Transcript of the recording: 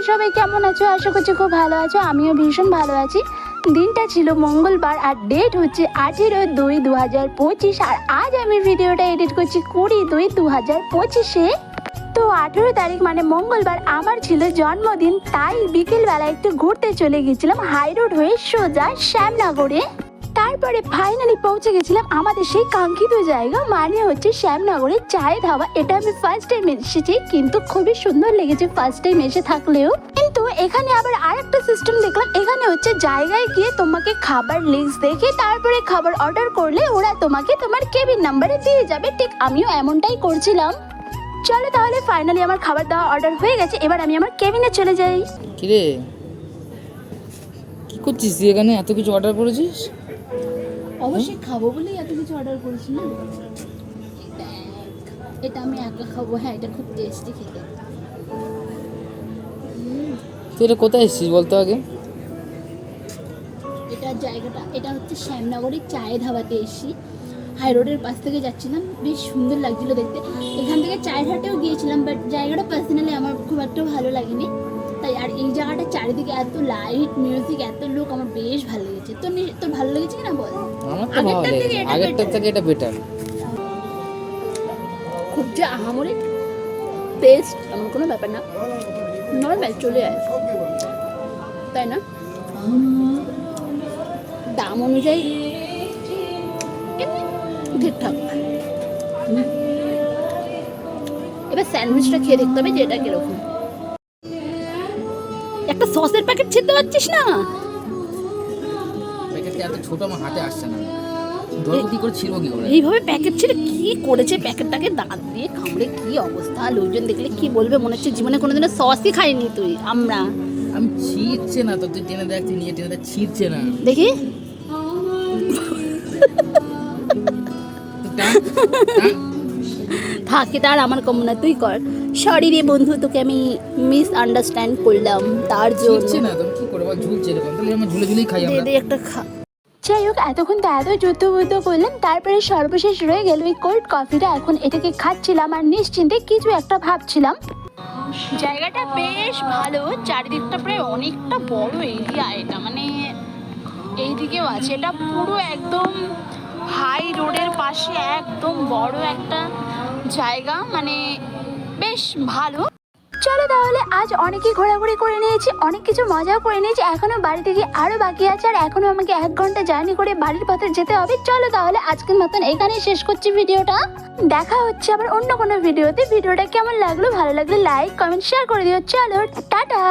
তোমরা সবাই কেমন আছো? আশা করছি খুব ভালো আছো। আমিও ভীষণ ভালো আছি। দিনটা ছিল মঙ্গলবার আর ডেট হচ্ছে আঠেরো দুই দু হাজার পঁচিশ। আর আজ আমি ভিডিওটা এডিট করছি কুড়ি দুই দু হাজার পঁচিশে। তো আঠেরো তারিখ মানে মঙ্গলবার আমার ছিল জন্মদিন, তাই বিকেলবেলা একটু ঘুরতে চলে গেছিলাম হাই রোড হয়ে সোজা শ্যামনগরে। তারপরে ফাইনালি পৌঁছে গেছিলাম আমাদের সেই কাঙ্ক্ষিত জায়গা মানে হচ্ছে শ্যামনগরের চায়ের ধাবা এটা আমি ফার্স্ট টাইম এসেছি, কিন্তু খুবই সুন্দর লেগেছে ফার্স্ট টাইম এসে থাকলেও। কিন্তু এখানে আবার আরেকটা সিস্টেম দেখলাম, এখানে হচ্ছে জায়গায় গিয়ে তোমাকে খাবার লিস্ট দেখে তারপরে খাবার অর্ডার করলে ওরা তোমাকে তোমার কেবিন নাম্বারে দিয়ে যাবে। ঠিক আমিও এমনটাই করছিলাম। চলো তাহলে ফাইনালি আমার খাবার দাওয়া অর্ডার হয়ে গেছে, এবার আমি আমার কেবিনে চলে যাই। কিরে? কি করছিস এখানে? এত কিছু অর্ডার করেছিস? অবশ্যই খাব বলেই এত কিছু অর্ডার করেছি না এটা আমি একা খাব হ্যাঁ এটা খুব টেস্টি খেতে। তুই এটা কোথায় এসেছিস বলতো আগে? এটা জায়গাটা এটা হচ্ছে শ্যামনগরের চায়ে ধাবাতে এসেছি। হাই রোডের পাশ থেকে যাচ্ছিলাম বেশ সুন্দর লাগছিল দেখতে। এখান থেকে চায়ের হাটেও গিয়েছিলাম বাট জায়গাটা পার্সোনালি আমার খুব একটা ভালো লাগেনি। তাই আর এই জায়গাটা চারিদিকে এত লাইট মিউজিক এত লোক আমার বেশ ভালো লেগেছে। তোর নি- তোর ভালো লেগেছে কি না বল? আমার তো ভালো আগেরটার থেকে লেগেছে এটা আগেরটার থেকে এটা বেটার খুব যে আহামরি টেস্ট এমন কোনো ব্যাপার না। নর্মাল চলে যায় তাই না? দাম অনুযায়ী ঠিকঠাক। এবার স্যান্ডউইচটা খেয়ে দেখতে হবে যে এটা কীরকম। একটা সসের প্যাকেট ছিনতে পারছিস না? প্যাকেটটা এত ছোট আমার হাতে আসছে না। এইভাবে প্যাকেট ছেড়ে কি করেছে? প্যাকেটটাকে দাঁত দিয়ে কামড়ে কি অবস্থা? লোকজন দেখলে কি বলবে? মনে হচ্ছে জীবনে কোনোদিনও সসই খাইনি তুই আমরা। আমি ছিঁড়ছে না তো তুই টেনে দেখ তুই নিয়ে টেনে দেখ ছিঁড়ছে না। দেখি। থাকে তার আমার কম না তুই কর। সরি রে বন্ধু তোকে আমি মিস আন্ডারস্ট্যান্ড করলাম তার জন্য। না তো কি করে ঝুলছে এরকম। তাহলে আমরা ঝুলে ঝুলেই খাই দে আমরা। দে একটা খা যাই হোক এতক্ষণ তো এত যুদ্ধ বুদ্ধ করলাম তারপরে সর্বশেষ রয়ে গেল ওই কোল্ড কফিটা এখন এটাকে খাচ্ছিলাম আর নিশ্চিন্তে কিছু একটা ভাবছিলাম। জায়গাটা বেশ ভালো চারিদিকটা প্রায় অনেকটা বড় এরিয়া এটা। মানে এইদিকেও আছে এটা পুরো একদম হাই রোডের পাশে একদম বড় একটা জায়গা মানে বেশ ভালো। চলো তাহলে আজ অনেকই ঘোরাঘুরি করে নিয়েছি, অনেক কিছু মজাও করে নিয়েছি এখনও বাড়ি থেকে আরও বাকি আছে আর এখনও আমাকে এক ঘণ্টা জার্নি করে বাড়ির পথে যেতে হবে। চলো তাহলে আজকের মতন এখানেই শেষ করছি ভিডিওটা। দেখা হচ্ছে আবার অন্য কোনো ভিডিওতে। ভিডিওটা কেমন লাগল, ভালো লাগলে লাইক কমেন্ট শেয়ার করে দিও। চলো, টাটা!